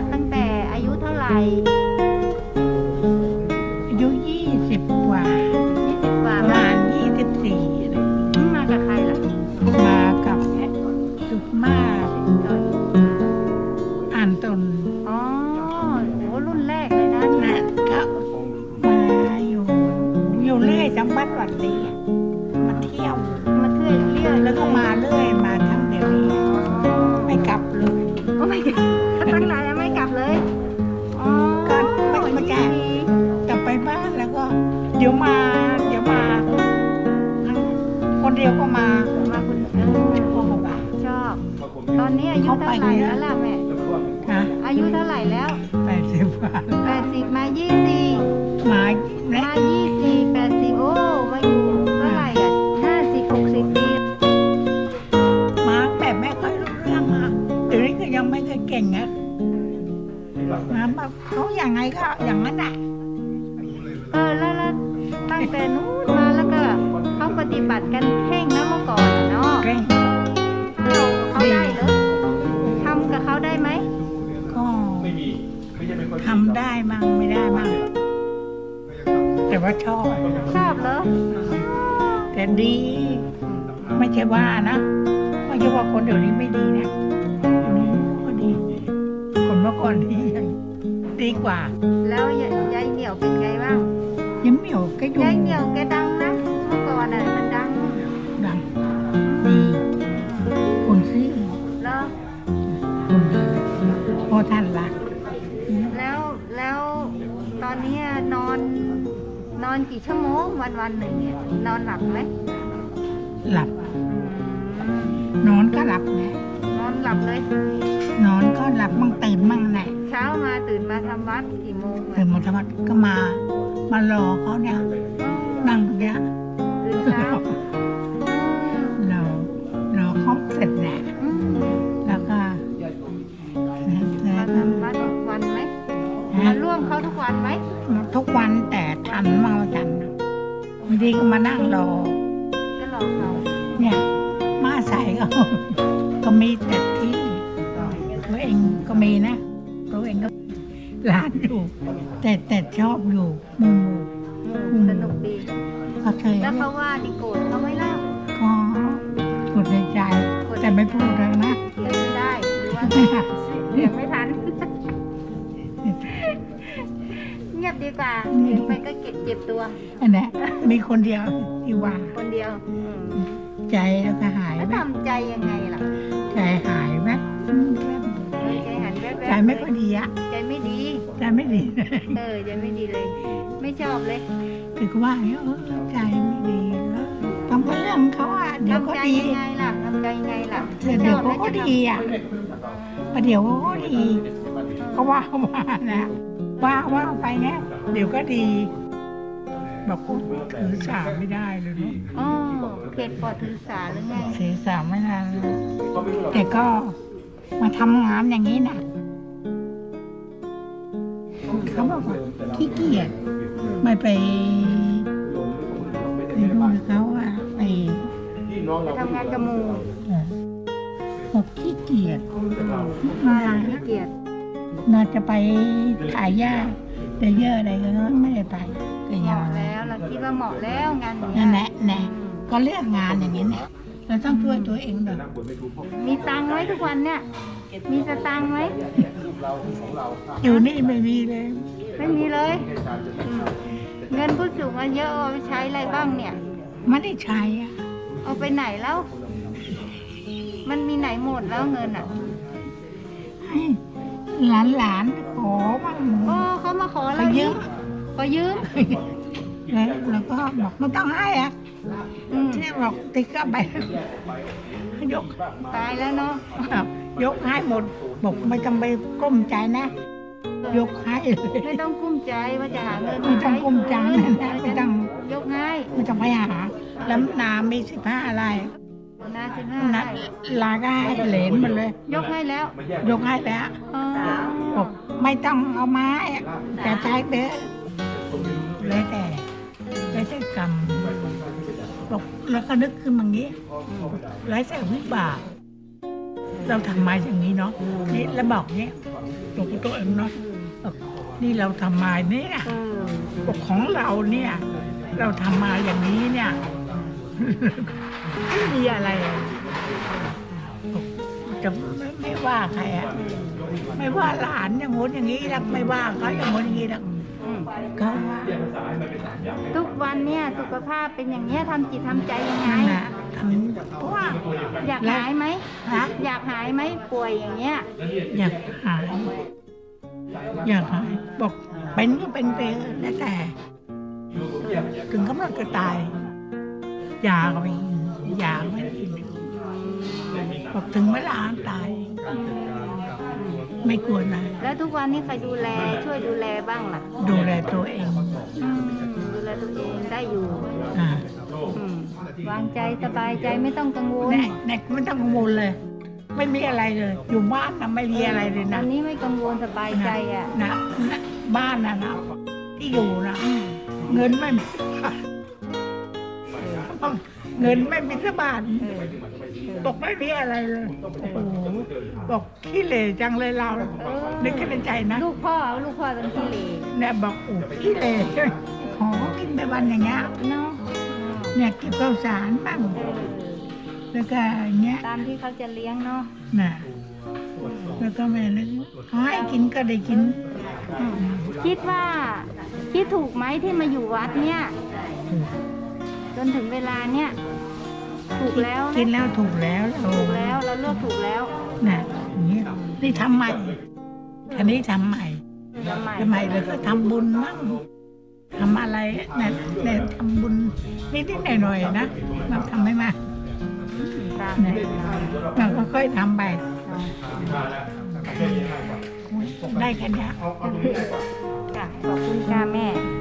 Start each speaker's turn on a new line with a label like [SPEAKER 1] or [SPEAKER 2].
[SPEAKER 1] วัดตั้งแต่อายุเท่าไหร่
[SPEAKER 2] อายุยี่สิบกว่า
[SPEAKER 1] ยี่สิบกว่า
[SPEAKER 2] ประ
[SPEAKER 1] มา
[SPEAKER 2] มาณยี่สิบสี่อะไร
[SPEAKER 1] มากับใครล่ะ
[SPEAKER 2] มากับสุกมาอ่านตน
[SPEAKER 1] อ๋อโหรุ่นแรกเลยนะเนี่
[SPEAKER 2] นะ
[SPEAKER 1] ย
[SPEAKER 2] ก็มาอยู่ อยู่เรื่อยจังหวัดวัดดีอะมาเที่ยว
[SPEAKER 1] มาเที่ยวเรื่อย
[SPEAKER 2] แล้วก็มาเรื่อยมาทั้งเดี๋ยวนี้ ไม่กลับเลย
[SPEAKER 1] ก็ไม่ เดี๋
[SPEAKER 2] ยวมา เดี๋ยวมาคนเดียวก็มา
[SPEAKER 1] มาคุณเออ
[SPEAKER 2] ชอบมา
[SPEAKER 1] ชอบ ตอนนี้อายุเท่าไหร่แล้วล่ะแม่อายุเท่าไหร่แล้ว
[SPEAKER 2] แปดสิบกว่า
[SPEAKER 1] แปดสิบมายี่สิบ
[SPEAKER 2] มา
[SPEAKER 1] มายี่สิบแปดสิบโอ้มาอยู่เท่าไหร่อะห้าสิบหกสิบปี
[SPEAKER 2] มาแบบไม่ค่อยรู้เรื่องมาเดี๋ยวนี้ก็ยังไม่เคยเก่งนะมาแบบเขาอย่างไงก็อย่างนั้นแหละ
[SPEAKER 1] เออแล้วแล้วตั้งแต่นู้นมาแล้วก็เขาปฏิบัติกันเข่งนะเมื่อก่อนอะเนาะ
[SPEAKER 2] เก่ง
[SPEAKER 1] เราเขาได้เหรอทำกับเขาได้ไหม
[SPEAKER 2] ก็ทำได้มั่งไม่ได้มั่งแต่ว่าชอบ
[SPEAKER 1] ชอบเหรอ
[SPEAKER 2] แต่ดี ไม่ใช่ว่านะไม่ใช่ว่าคนเดี๋ยวนี้ไม่ดีนะเดี๋ยวนี้ก็ดี คนเมื่อก่อนดียังดีกว่า
[SPEAKER 1] แล้วยายยายเหนียวเป็นไงบ้าง
[SPEAKER 2] ยิ้มเหมียวก็อยู่
[SPEAKER 1] ยายเหนียวแกดังนะเมื่อก่อนอะมันดัง
[SPEAKER 2] ดังดีคนซื่อ
[SPEAKER 1] แล้ว
[SPEAKER 2] คนดีพ่อท่านรัก
[SPEAKER 1] แล้วแล้วตอนเนี้ยนอน นอนกี่ชั่วโมงวันวันหนึ่งเนี่ยนอนหลับไหม
[SPEAKER 2] หลับ
[SPEAKER 1] อืม
[SPEAKER 2] นอนก็หลับนะ
[SPEAKER 1] นอนหลับเลย
[SPEAKER 2] นอนก็หลับมั่งตื่นมั่งแหละ
[SPEAKER 1] เช้ามาตื่นมาทำวัดกี่โมง
[SPEAKER 2] ตื่
[SPEAKER 1] อะ
[SPEAKER 2] นมาทำวัดก็มา มารอเขาเนี่ยนั่งตรงเนี้ย
[SPEAKER 1] ตื่นเช้า
[SPEAKER 2] รอรอเขาเสร็จแหละ
[SPEAKER 1] อืม
[SPEAKER 2] แล้วก็แล้ว
[SPEAKER 1] มา
[SPEAKER 2] ก็
[SPEAKER 1] ทำวัดทุกวันไหมมาร่วมเขาทุกวันไหม
[SPEAKER 2] ทุกวันแต่ทันเมาจันบางทีก็มานั่งรอ
[SPEAKER 1] ก็รอเขา
[SPEAKER 2] เนี่ยมาใส่ก็ก็มีแต่ที่ตัวเองก็มีนะตัวเองก็ ร้านอยู่ แต่แต่ชอบอยู่หมุม
[SPEAKER 1] อืมสนุกดี
[SPEAKER 2] ก็เคย
[SPEAKER 1] แล้วเขาว่าดิโกรธเขาไม่เล่า
[SPEAKER 2] ก็กดในใจ แต่ไม่พูดแล้วนะ
[SPEAKER 1] เล่นไม่ได้หรือว่าเสียงไม่ทัน เงียบดีกว่าเสียงไปก็เก็บเจ็บตัว
[SPEAKER 2] อันเนี้ยมีคนเดียวที่ว่า
[SPEAKER 1] คนเดียวอืม
[SPEAKER 2] ใจแล้วก็หาย
[SPEAKER 1] แล้ว
[SPEAKER 2] แวบ
[SPEAKER 1] ทำใจยังไงล่ะ
[SPEAKER 2] ใจหาย ไม่ค่อยดีอะ
[SPEAKER 1] ใจไม่ดี
[SPEAKER 2] ใจไม่ดี
[SPEAKER 1] เออใจไม่ดีเลย ไม่ชอบเลย
[SPEAKER 2] คือก็ว่าอย่างเงี้ยเออใจไม่ดีแล้วทำเป็นเรื่องเขาอะเดี๋ยวก็
[SPEAKER 1] ทำใจ
[SPEAKER 2] ดี
[SPEAKER 1] ยังไงล่ะทำใจยังไงล่ะ
[SPEAKER 2] เดี๋ยวเขาก็ดีอะประเดี๋ยวเขาก็ดีเขาว่าว่านะว่าว่าไปเนี้ยเดี๋ยวก็ดีบอกพูดถือสาไม่ได้เลยเนาะ
[SPEAKER 1] อ๋อเขตปอดถือสาหรือไง
[SPEAKER 2] ถือสาไม่ได้เลยแต่ก็มาทำงานอย่างนี้นะ เขาบอกว่าขี้เกียจไม่ไปไปดูเขาอะไป
[SPEAKER 1] ไปทำงานกับหมู
[SPEAKER 2] เออบอกขี้เกียจ
[SPEAKER 1] มาขี้เกียจ
[SPEAKER 2] น่าจะไปขายหญ้าแต่เยอะอะไรก็ไม่ได้ไปก็
[SPEAKER 1] เห
[SPEAKER 2] ยัง
[SPEAKER 1] มาะแล้วเราคิดว่าเหมาะแล้วงานอย่างเงี้
[SPEAKER 2] นั่
[SPEAKER 1] ย
[SPEAKER 2] นแหละแน่ก็เลือกงานอย่างนี้นะ เราต้องช่วยตัวเองหน่อย
[SPEAKER 1] มีตังค์ไหมทุกวันเนี่ย มีสตังค์ไหม
[SPEAKER 2] อยู่นี่ไม่มีเลย
[SPEAKER 1] ไม่มีเลยอืมเงินผู้สูงอายุเอาไปใช้อะไรบ้างเนี่ย
[SPEAKER 2] ไม่ได้ใช้อะ
[SPEAKER 1] เอาไปไหนแล้ว มันมีไหนหมดแล้วเงินอะ
[SPEAKER 2] ให้หลานหลานๆขอบ้าง
[SPEAKER 1] โอ้เขามาขอ
[SPEAKER 2] เขา
[SPEAKER 1] เรา
[SPEAKER 2] เยอะ
[SPEAKER 1] ขอยืม
[SPEAKER 2] แล้วเราก็บอกไม่ต้องให้อะ
[SPEAKER 1] อืม
[SPEAKER 2] เช่บอกติ๊กก็ไป ยก
[SPEAKER 1] ตายแล้วเนาะ
[SPEAKER 2] ยกให้หมด บอกไม่ต้องไปกลุ้มใจนะ ยกให้เลย
[SPEAKER 1] ไม่ต้องกุ้มใจว่าจะหาเงิน
[SPEAKER 2] ไม่ต้องกุ้มใจนะ
[SPEAKER 1] ใช้
[SPEAKER 2] ไม่ต้อง
[SPEAKER 1] ยกง่าย
[SPEAKER 2] ไม่ต้องไปหา แล้วนามีสิบห้าอะไร
[SPEAKER 1] นาสิบห้า
[SPEAKER 2] นัดลาก็ให้เหรนมาเลย
[SPEAKER 1] ยกให้แล้ว
[SPEAKER 2] ยกให้แล้ว
[SPEAKER 1] เออ
[SPEAKER 2] บอกไม่ต้องเอาไม้จะใช้เบ๊ะเลยแต่เลยแต่กรรม บอกแล้วก็นึกขึ้นมางี้ไรแต่วิบาก เราทำมาอย่างนี้เนาะนี่แล้วบอกเนี้ยตัวตัวเองเนาะนี่เราทำมาเนี่ยบอกของเราเนี่ย เราทำมาอย่างนี้เนี่ยไม่มีอะไรจะไม่ไม่ว่าใครอะไม่ว่าหลานอย่างงู้นอย่างนี้หรอกไม่ว่าเขาอย่างงู้นอย่างนี้หรอก
[SPEAKER 1] อืม
[SPEAKER 2] เขาว่า
[SPEAKER 1] ทุกวันเนี่ยสุขภาพเป็นอย่างเนี้ยทำจิตทำใจยังไง
[SPEAKER 2] นั่นนะทำเพราะว่า
[SPEAKER 1] อยากหายไหม
[SPEAKER 2] ฮะ
[SPEAKER 1] อยากหายไหมป่วยอย่างเงี้ย
[SPEAKER 2] อยากหาย อยากหายบอกเป็นก็เป็นไปเถอะแล้วแต่ ถึงกำลังจะตาย ยาก็ไม่กินยาก็ไม่กินบอกถึงเวลาตาย ไม่กลัวนะ
[SPEAKER 1] แล้วทุกวันนี้ใครดูแลช่วยดูแลบ้างล่ะ
[SPEAKER 2] ดูแลตัวเอง
[SPEAKER 1] อืมดูแลตัวเองได้อยู่
[SPEAKER 2] อ่า
[SPEAKER 1] อืมวางใจสบายใจไม่ต้องกังวล
[SPEAKER 2] แน่แน่ไม่ต้องกังวลเลย ไม่มีอะไรเลย อยู่บ้านนะไม่มีอะไรเลย
[SPEAKER 1] อั
[SPEAKER 2] นะ
[SPEAKER 1] นนี้ไม่กังวลสบายใจอะ
[SPEAKER 2] นะนะบ้านนะนะที่อยู่นะเงินไม่มีเงินไม่มีสักบาท
[SPEAKER 1] เออ
[SPEAKER 2] บอกไม่มีอะไรเลยโอ้โหบอกขี้เหร่จังเลยเรา
[SPEAKER 1] เออ
[SPEAKER 2] นึกขึ้นในใจนะ
[SPEAKER 1] ลูกพ่อลูกพ่อเป็นขี้เหร่
[SPEAKER 2] เนี่ยบอกโอ้ขี้เหร่ใช่ไหมขอกินไปวันอย่างเงี้ย
[SPEAKER 1] เนาะ
[SPEAKER 2] เนี่ยเก็บข้าวสารบ้าง
[SPEAKER 1] เออ
[SPEAKER 2] แล้วก็อย่างเงี้ย
[SPEAKER 1] ตามที่เขาจะเลี้ยงเนาะ
[SPEAKER 2] น่ะแล้วก็แม่นึกขอให้กินก็ได้กิน
[SPEAKER 1] อืมคิดว่าคิดถูกไหมที่มาอยู่วัดเนี่ย จนถึงเวลาเนี่ย ถูกแล้ว
[SPEAKER 2] กิน
[SPEAKER 1] นะ
[SPEAKER 2] แล้วถูกแล้วเรา
[SPEAKER 1] ถูกแล้วเราเลือกถูกแล้ว
[SPEAKER 2] น่ะอย่างเงี้ยนี่ทำใหม่ อันนี้ทำใหม่
[SPEAKER 1] ทำไม
[SPEAKER 2] ทำไมแล้วก็ทำบุญมั่งทำอะไรเนี่ยเนี่ยทำบุญนิดๆหน่อยๆนะเราทำไม่มาก
[SPEAKER 1] ตาม
[SPEAKER 2] เนี่ยเราก็ค่อยทำไปได้กันเนี้ย
[SPEAKER 1] ค่ะขอบคุณค่ะแม่
[SPEAKER 2] จ